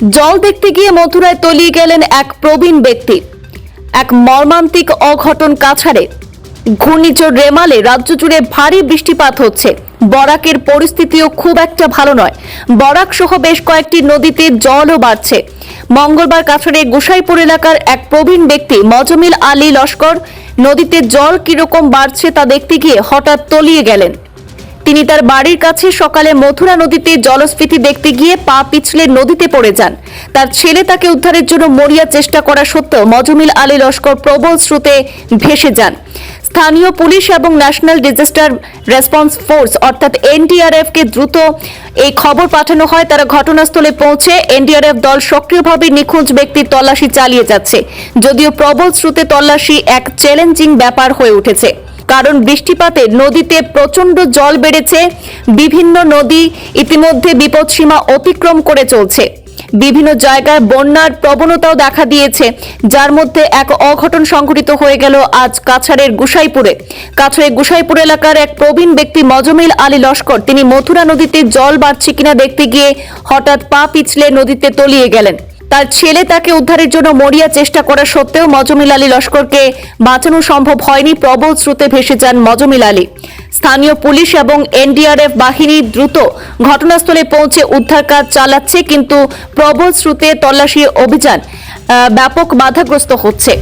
জল দেখতে গিয়ে মথুরায় তলিয়ে গেলেন এক প্রবীণ ব্যক্তি। এক মর্মান্তিক অঘটন কাছাড়ে ঘূর্ণিঝড় রেমালে রাজ্য জুড়ে ভারী বৃষ্টিপাত হচ্ছে। বরাকের পরিস্থিতিও খুব একটা ভালো নয়। বরাক সহ বেশ কয়েকটি নদীতে জলও বাড়ছে। মঙ্গলবার কাছাড়ে গোসাইপুর এলাকার এক প্রবীণ ব্যক্তি মজমিল আলী লস্কর নদীতে জল কীরকম বাড়ছে তা দেখতে গিয়ে হঠাৎ তলিয়ে গেলেন। তিনি তার বাড়ির কাছে সকালে মথুরা নদীতে জলস্ফীতি দেখতে গিয়ে পা পিছলে নদীতে পড়ে যান। তার ছেলে তাকে উদ্ধারের জন্য মরিয়া চেষ্টা করা সত্ত্বেও মজমিল আলী লস্কর প্রবল স্রোতে ভেসে যান। স্থানীয় পুলিশ এবং ন্যাশনাল ডিজাস্টার রেসপন্স ফোর্স অর্থাৎ এনডিআরএফ কে দ্রুত এই খবর পাঠানো হয়। তারা ঘটনাস্থলে পৌঁছে এনডিআরএফ দল সক্রিয়ভাবে নিখোঁজ ব্যক্তির তল্লাশি চালিয়ে যাচ্ছে। যদিও প্রবল স্রোতে তল্লাশি এক চ্যালেঞ্জিং ব্যাপার হয়ে উঠেছে। কারণ বৃষ্টিপাতে নদীতে প্রচণ্ড জল বেড়েছে। বিভিন্ন নদী ইতিমধ্যে বিপদসীমা অতিক্রম করে চলছে। বিভিন্ন জায়গায় বন্যার প্রবণতাও দেখা দিয়েছে। যার মধ্যে এক অঘটন সংঘটিত হয়ে গেল আজ কাছাড়ের গুসাইপুরে। কাছাড়ের গুসাইপুর এলাকার এক প্রবীণ ব্যক্তি মজমিল আলী লস্কর, তিনি মথুরা নদীতে জল বাড়ছে কিনা দেখতে গিয়ে হঠাৎ পা পিছলে নদীতে তলিয়ে গেলেন। তার ছেলে তাকে উদ্ধারের জন্য মরিয়া চেষ্টা করা সত্ত্বেও মজমিল আলী লস্করকে বাঁচানো সম্ভব হয়নি। প্রবল স্রোতে ভেসে যান মজমিল আলী। স্থানীয় পুলিশ এবং এনডিআরএফ বাহিনী দ্রুত ঘটনাস্থলে পৌঁছে উদ্ধার কাজ চালাচ্ছে, কিন্তু প্রবল স্রোতে তল্লাশি অভিযান ব্যাপক বাধাগ্রস্ত হচ্ছে।